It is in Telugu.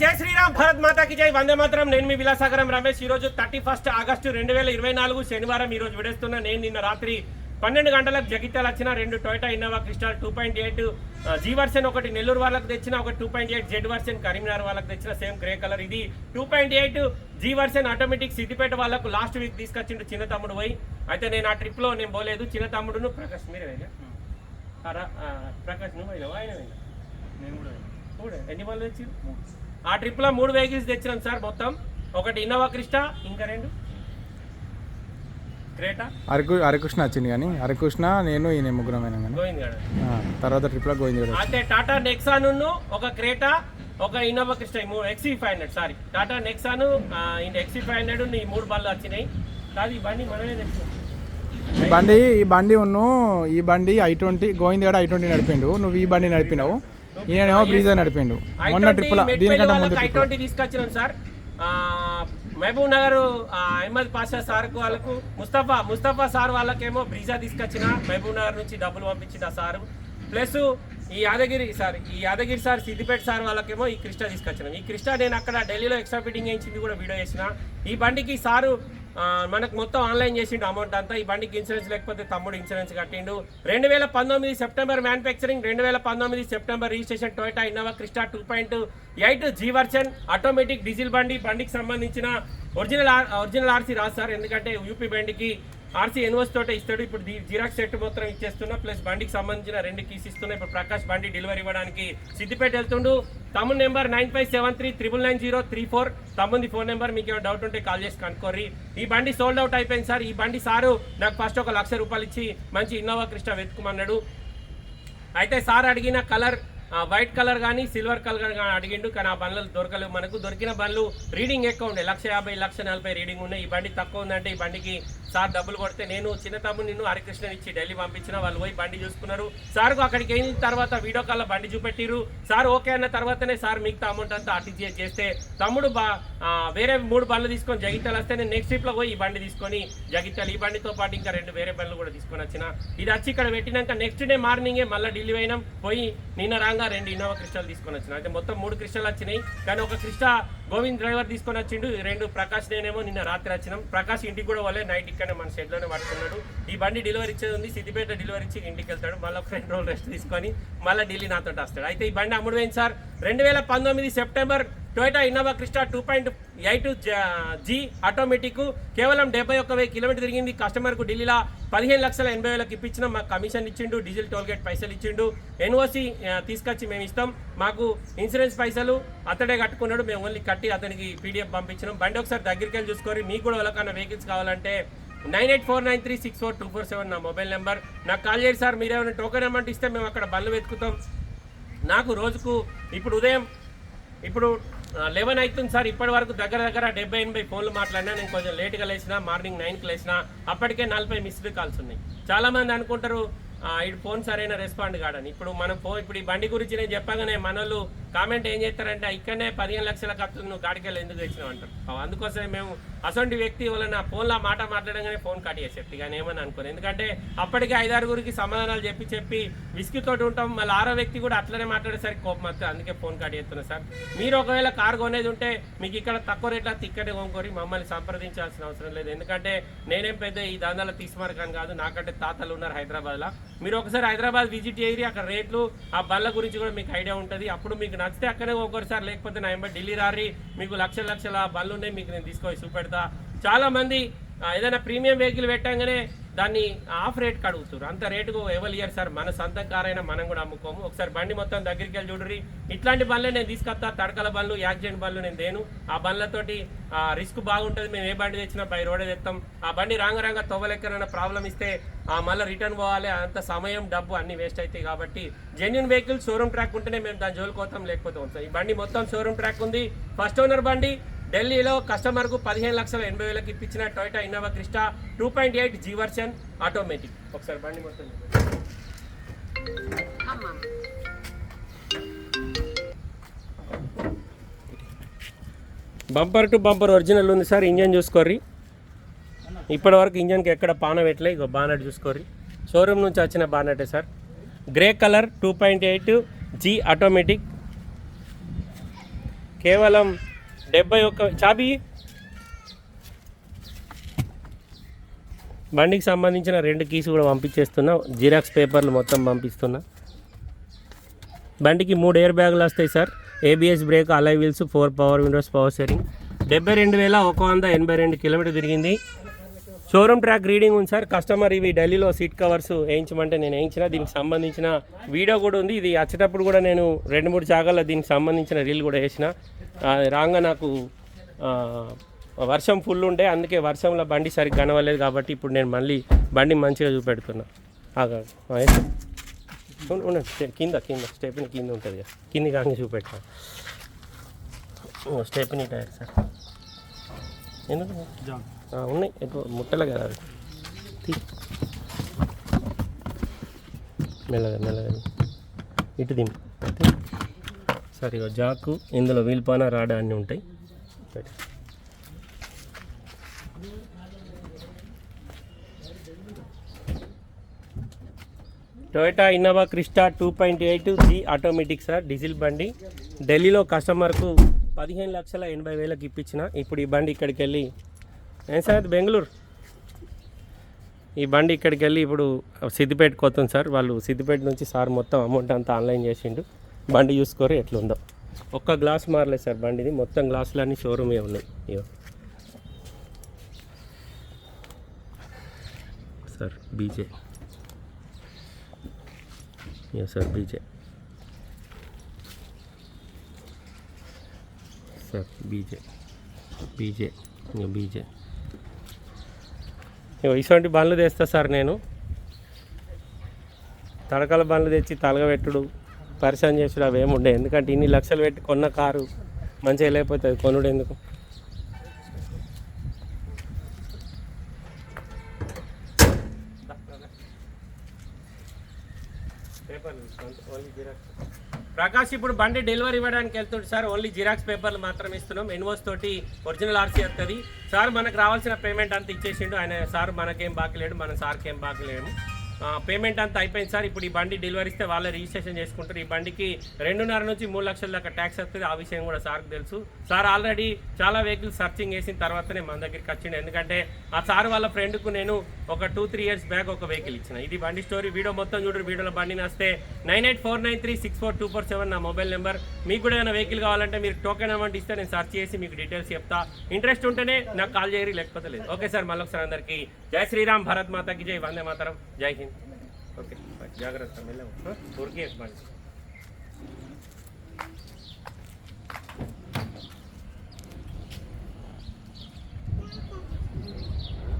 జై శ్రీరామ్ భారత్ మాతాకి జై. వందే మాత్రం. నేను మీ విలాసాగరం రమేష్. ఈ రోజు థర్టీ ఫస్ట్ ఆగస్టు రెండు వేల ఇరవై నాలుగు శనివారం ఈ రోజు విడేస్తున్నా నేను నిన్న రాత్రి పన్నెండు గంటలకు జగిత్యాల వచ్చిన రెండు Toyota Innova Crystal two point eight G version ఒకటి నెల్లూరు వాళ్ళకి తెచ్చిన ఒక two point eight Z version Karimnagar వాళ్ళకి తెచ్చిన సేమ్ గ్రే కలర్. ఇది two point eight G version automatic Siddipet వాళ్ళకు లాస్ట్ వీక్ తీసుకొచ్చిండు చిన్న తమ్ముడు పోయి. అయితే నేను ఆ ట్రిప్లో నేను పోలేదు. చిన్న తమ్ముడును ప్రకాష్ మీరే ప్రకాష్ నువ్వు ఆయన ఎన్ని వాళ్ళు తెచ్చి ఆ ట్రిప్లో మూడు వెహికల్స్ తెచ్చినాం సార్ మొత్తం. ఒకటి ఇన్నోవా క్రిస్టా ఇంకా రెండు. క్రేటా? అరకు హరికృష్ణ వచ్చింది కానీ హరికృష్ణ నేను ఈయన ముగ్గురమైన కానీ. గోవింద్ గారు ఆ, తర్వాత ట్రిప్లో గోవింద్ కూడా అంటే టాటా నెక్సాన్ ఒక క్రేటా ఒక ఇన్నోవా క్రిస్టా ఈ మూడు ఎక్సీ five hundred sorry. Tata Nexon ఇంత ఎక్సీ ఫైవ్ హండ్రెడ్ ఈ మూడు బళ్ళు వచ్చినాయి. కాదు ఈ బండి మనమే తెచ్చినాం ఈ బండి ఈ బండి ఉన్ను ఈ బండి I twenty Govind I twenty నడిపిండు నువ్వు ఈ బండి నడిపినావు. ఈయనేమో బ్రీజర్ నడిపిండు. మొన్న ట్రిప్లో దీనికంటే ముందు తీసుకొచ్చినాం సార్. ఆ, మహబూబ్ నగర్ అహ్మద్ పాషా సార్ వాళ్ళకు ముస్తఫా ముస్తఫా సార్ వాళ్ళకేమో బ్రీజా తీసుకొచ్చిన మహబూబ్ నగర్ నుంచి డబ్బులు పంపించిన సార్. ప్లస్ ఈ యాదగిరి సార్ ఈ యాదగిరి సార్ సిద్దిపేట సార్ వాళ్ళకేమో ఈ క్రిస్టా తీసుకొచ్చినాం. ఈ క్రిస్టా నేను అక్కడ ఢిల్లీలో ఎక్స్ట్రా ఫిట్టింగ్ చేయించింది కూడా వీడియో చేసిన. ఈ బండికి సారు మనకు మొత్తం ఆన్లైన్ చేసిండు అమౌంట్ అంతా. ఈ బండికి ఇన్సూరెన్స్ లేకపోతే తమ్ముడు ఇన్సూరెన్స్ కట్టిండు. రెండు వేల పంతొమ్మిది సెప్టెంబర్ మ్యానుఫ్యాక్చరింగ్ రెండు వేల పంతొమ్మిది September registration Toyota Innova Crysta two point eight G version automatic diesel బండి బండికి సంబంధించిన ఒరిజినల్ ఆర్- ఒరిజినల్ ఆర్సీ రాదు సార్. ఎందుకంటే యూపీ బండికి ఆర్సీ ఎన్వోస్ తోటే ఇస్తాడు. ఇప్పుడు జిరాక్స్ సెట్ మొత్తం ఇచ్చేస్తున్నా. ప్లస్ బండికి సంబంధించిన రెండు కీస్ ఇస్తున్నా. ఇప్పుడు ప్రకాష్ బండి డెలివరీ ఇవ్వడానికి సిద్దిపేట వెళ్తుండు. తమ్ముడు number nine five seven three triple nine zero three four. తమ్ముంది phone number మీకు ఏమైనా డౌట్ ఉంటే కాల్ చేసి కనుక్కోర్రి. ఈ బండి సోల్డ్ అవుట్ అయిపోయింది సార్. ఈ బండి సారు నాకు ఫస్ట్ ఒక లక్ష రూపాయలు ఇచ్చి మంచి ఇన్నోవా క్రిస్టా వెతుకుమన్నాడు అయితే సార్ అడిగిన కలర్ వైట్ కలర్ కానీ సిల్వర్ కలర్ కానీ అడిగిండు. కానీ ఆ బండ్లు దొరకలేవు. మనకు దొరికిన బండ్లు రీడింగ్ ఎక్కువ ఉండే. లక్ష యాభై లక్ష నలభై రీడింగ్ ఉన్నాయి. ఈ బండి తక్కువ ఉందంటే ఈ బండికి సార్ డబ్బులు కొడితే నేను చిన్న తమ్ముడు నిన్ను హరికృష్ణ ఇచ్చి ఢిల్లీ పంపించిన వాళ్ళు పోయి బండి చూసుకున్నారు. సార్కు అక్కడికి వెళ్ళిన తర్వాత వీడియో కాల్లో బండి చూపెట్టిరు సార్ ఓకే అన్న తర్వాతనే సార్ మిగతా అమౌంట్ అంతా ఆర్టీజీఎస్ చేస్తే తమ్ముడు బా వేరే మూడు బండ్లు తీసుకొని జగిత్యాల వస్తే నేను నెక్స్ట్ ట్రిప్లో పోయి ఈ బండి తీసుకొని జగిత్యాల ఈ బండితో పాటు ఇంకా రెండు వేరే బండ్లు కూడా తీసుకొని వచ్చిన. ఇది వచ్చి ఇక్కడ పెట్టినాక నెక్స్ట్ డే మార్నింగే మళ్ళీ ఢిల్లీ పోయినాం. పోయి నిన్న రాగా రెండు ఇన్నోవా క్రిస్టల్ తీసుకొని వచ్చిన. అయితే మొత్తం మూడు క్రిస్టల్ వచ్చినాయి. కానీ ఒక క్రిస్టా గోవింద్ డ్రైవర్ తీసుకొని వచ్చిండు. రెండు ప్రకాష్ నేనేమో నిన్న రాత్రి వచ్చినాం. ప్రకాష్ ఇంటికి కూడా వాళ్ళే నైట్ ఇక్కడనే మన షెడ్లోనే పట్టుకున్నాడు ఈ బండి డెలివరీ ఇచ్చేది ఉంది. సిద్దిపేట డెలివరీ ఇచ్చి ఇంటికి వెళ్తాడు. మళ్ళీ ఒక రెండు రోజులు రెస్ట్ తీసుకొని మళ్ళీ ఢిల్లీ నాతో వస్తాడు. అయితే ఈ బండి అమ్ముడు వేయండి సార్. రెండు వేల పంతొమ్మిది September Toyota Innova Crysta two point eight G automatic కేవలం డెబ్బై ఒక్క వెయ్యి కిలోమీటర్ తిరిగింది. కస్టమర్కు ఢిల్లీలో పదిహేను లక్షల ఎనభై వేలకు ఇప్పించిన మాకు కమిషన్ ఇచ్చిండు డీజిల్ టోల్గేట్ పైసలు ఇచ్చిండు. ఎన్ఓసి తీసుకొచ్చి మేము ఇస్తాం. మాకు ఇన్సూరెన్స్ పైసలు అతడే కట్టుకున్నాడు. మేము ఓన్లీ కట్టి అతనికి పీడిఎఫ్ పంపించినాం. బండి ఒకసారి దగ్గరికి వెళ్ళి చూసుకొని మీకు కూడా ఎవరికైనా వెహికల్స్ కావాలంటే nine eight four nine three six four two four seven నా మొబైల్ నెంబర్. నాకు కాల్ చేయండి సార్. మీరు ఏమైనా టోకెన్ అమౌంట్ ఇస్తే మేము అక్కడ బళ్ళు వెతుకుతాం. నాకు రోజుకు ఇప్పుడు ఉదయం ఇప్పుడు లెవెన్ అవుతుంది సార్. ఇప్పటి వరకు దగ్గర దగ్గర డెబ్బై ఎనభై ఫోన్లు మాట్లాడినా నేను కొంచెం లేట్గా లేచిన మార్నింగ్ నైన్కి లేచిన అప్పటికే నలభై మిస్డ్ కాల్స్ ఉన్నాయి. చాలా మంది అనుకుంటారు ఇటు ఫోన్ సరైన రెస్పాండ్ కాడని ఇప్పుడు మనం ఫోన్ ఇప్పుడు ఈ బండి గురించి నేను చెప్పగానే మనలు కామెంట్ ఏం చేస్తారంటే ఇక్కడనే పదిహేను లక్షల ఖర్చు నువ్వు కాడికెళ్ళి ఎందుకు తెచ్చినావు? అంటారు. అందుకోసమే మేము అసొంటి వ్యక్తి వలన ఫోన్లో మాట మాట్లాడగానే ఫోన్ కట్ చేసేది కానీ ఏమని అనుకోను ఎందుకంటే అప్పటికే ఐదారుగురికి సమాధానాలు చెప్పి చెప్పి విసిగితోటి ఉంటాం. మళ్ళీ ఆరో వ్యక్తి కూడా అట్లనే మాట్లాడేసరికి కోపం వస్తుంది అందుకే ఫోన్ కట్ చేస్తున్నా సార్. మీరు ఒకవేళ కారు కొనేది ఉంటే మీకు ఇక్కడ తక్కువ రేట్ల తిక్కడే కొనుక్కొని మమ్మల్ని సంప్రదించాల్సిన అవసరం లేదు. ఎందుకంటే నేనేం పెద్ద ఈ దందాల తీసుమరకాను కాదు. నాకంటే తాతలు ఉన్నారు హైదరాబాద్లో. మీరు ఒకసారి హైదరాబాద్ విజిట్ చేయరి అక్కడ రేట్లు ఆ బల్ల గురించి కూడా మీకు ఐడియా ఉంటుంది. అప్పుడు మీకు నచ్చితే అక్కడే ఒకసారి లేకపోతే నా ఎంబడి ఢిల్లీ రారి మీకు లక్షల లక్షల బళ్ళు ఉన్నాయి మీకు నేను తీసుకొని చూపెడతా. చాలా మంది ఏదైనా ప్రీమియం వెహికల్ పెట్టంగానే దాన్ని ఆఫ్ రేట్కి అడుగుతారు అంత రేటుకు ఎవరు ఇయ్యారు సార్? మన సొంత కారైనా మనం కూడా అమ్ముకోము. ఒకసారి బండి మొత్తం దగ్గరికి వెళ్ళి చూడరి ఇట్లాంటి బండ్లే నేను తీసుకొస్తా. తడకల బండ్లు యాక్సిడెంట్ బండ్లు నేను దేను. ఆ బండ్లతోటి రిస్క్ బాగుంటుంది. మేము ఏ బండి తెచ్చినా బై రోడే తెస్తాం ఆ బండి రాంగ రాంగ తొవ్వలెక్కనైనా ప్రాబ్లం ఇస్తే ఆ మళ్ళీ రిటర్న్ పోవాలి. అంత సమయం డబ్బు అన్ని వేస్ట్ అవుతాయి కాబట్టి జెన్యున్ వెహికల్ షోరూమ్ ట్రాక్ ఉంటేనే మేము దాని జోలికోతాం లేకపోతే ఉంటాం ఈ బండి మొత్తం షోరూమ్ ట్రాక్ ఉంది. ఫస్ట్ ఓనర్ బండి ఢిల్లీలో కస్టమర్కు పదిహేను లక్షల ఎనభై వేలకు ఇప్పించిన Toyota Innova Crysta two point eight G version automatic. ఒకసారి బండి మొత్తం బంపర్ టు బంపర్ ఒరిజినల్ ఉంది సార్ ఇంజన్ చూసుకోర్రి. ఇప్పటి వరకు ఇంజన్కి ఎక్కడ పాన పెట్టలే ఇక బానట్ చూసుకోర్రి. షోరూమ్ నుంచి వచ్చిన బానటే sir. Grey colour two point eight G automatic కేవలం డెబ్బై ఒక్క చాబీ. బండికి సంబంధించిన రెండు కీస్ కూడా పంపించేస్తున్నా. జిరాక్స్ పేపర్లు మొత్తం పంపిస్తున్నా. బండికి మూడు ఎయిర్ బ్యాగులు వస్తాయి sir. ABS brake alloy wheels four power windows power steering డెబ్బై రెండు వేల ఒక వంద ఎనభై రెండు కిలోమీటర్ తిరిగింది. షోరూమ్ ట్రాక్ రీడింగ్ ఉంది సార్. కస్టమర్ ఇవి ఢిల్లీలో సీట్ కవర్స్ వేయించమంటే నేను వేయించిన. దీనికి సంబంధించిన వీడియో కూడా ఉంది. ఇది వచ్చేటప్పుడు కూడా నేను రెండు మూడు జాగాల్లో దీనికి సంబంధించిన రీల్ కూడా వేసిన. రాగా నాకు వర్షం ఫుల్ ఉండే అందుకే వర్షంలో బండి సరిగ్గా కనవలేదు కాబట్టి ఇప్పుడు నేను మళ్ళీ బండి మంచిగా చూపెడుతున్నా. ఉండండి కింద కింద. స్టెప్ని కింద ఉంటుంది కదా. కింది కానీ చూపెట్టాను స్టెప్ని టైర్ సార్. ఎందుకు? ఉన్నాయి. ఎక్కువ ముట్టలే కదా అవి. మెల్లగా మెల్లగా. ఇటు దింపు. సార్ ఇగో జాకు. ఇందులో వీల్పాన రాడ అన్నీ ఉంటాయి. Toyota Innova Crysta two point eight G automatic sir diesel బండి. ఢిల్లీలో కస్టమర్కు పదిహేను లక్షల ఎనభై వేలకు ఇప్పించిన. ఇప్పుడు ఈ బండి ఇక్కడికి వెళ్ళి ఏం సార్ ఇది బెంగళూరు? ఈ బండి ఇక్కడికి వెళ్ళి ఇప్పుడు సిద్దిపేటకు వస్తుంది సార్. వాళ్ళు సిద్దిపేట నుంచి సార్ మొత్తం అమౌంట్ అంతా ఆన్లైన్ చేసిండు. బండి చూసుకోరు ఎట్లుందో. ఒక్క గ్లాస్ మారలేదు సార్ బండిది. మొత్తం గ్లాసులు అన్నీ షోరూమే ఉన్నాయి. ఇగో. సార్ బీజే ఇక సార్ బీజే సార్ బీజే బీజే ఇక బీజే ఇగో ఇటువంటి బండ్లు తెస్తా సార్ నేను. తడకల బండ్లు తెచ్చి తలగబెట్టుడు. పరిశాన్ చేసుడు అవి ఏముండే ఎందుకంటే ఇన్ని లక్షలు పెట్టి కొన్న కారు మంచిగా లేకపోతుంది కొనుడు ఎందుకు? ప్రకాష్ ఇప్పుడు బండి డెలివరీ ఇవ్వడానికి వెళ్తుంది సార్ ఓన్లీ జిరాక్స్ పేపర్లు మాత్రం ఇస్తున్నాం. ఎన్వోస్ తోటి ఒరిజినల్ ఆర్సీ వస్తుంది సార్ మనకు రావాల్సిన పేమెంట్ అంతా ఇచ్చేసిండు. ఆయన సార్ మనకేం బాకీ లేడు మన సార్కి ఏం బాకీ పేమెంట్ అంతా అయిపోయింది సార్. ఇప్పుడు ఈ బండి డెలివరీ ఇస్తే వాళ్ళే రిజిస్ట్రేషన్ చేసుకుంటారు. ఈ బండికి రెండున్నర నుంచి మూడు లక్షల దాకా ట్యాక్స్ వస్తుంది. ఆ విషయం కూడా సార్కి తెలుసు. సార్ ఆల్రెడీ చాలా వెహికల్స్ సర్చింగ్ చేసిన తర్వాతనే మన దగ్గరికి వచ్చిండు. ఎందుకంటే ఆ సార్ వాళ్ళ ఫ్రెండ్కు నేను ఒక టూ త్రీ ఇయర్స్ బ్యాక్ ఒక వెహికల్ ఇచ్చిన. ఇది బండి స్టోరీ. వీడియో మొత్తం చూడరు వీడియోలో బండి వస్తే nine eight four nine three six four two four seven నా మొబైల్ నెంబర్. మీకు కూడా ఏమైనా వెహికల్ కావాలంటే మీరు టోకెన్ అమౌంట్ ఇస్తే నేను సర్చ్ చేసి మీకు డీటెయిల్స్ చెప్తా. ఇంట్రెస్ట్ ఉంటేనే నాకు కాల్ చేయరు లేకపోతే లేదు. Okay sir. మళ్ళీ ఒకసారి అందరికీ జై శ్రీరామ్. భారత్ మాతకి జై. వందే మాతరం. జై హింద్. Okay bye. జాగ్రత్త మెల్లగా ఊరికే బండి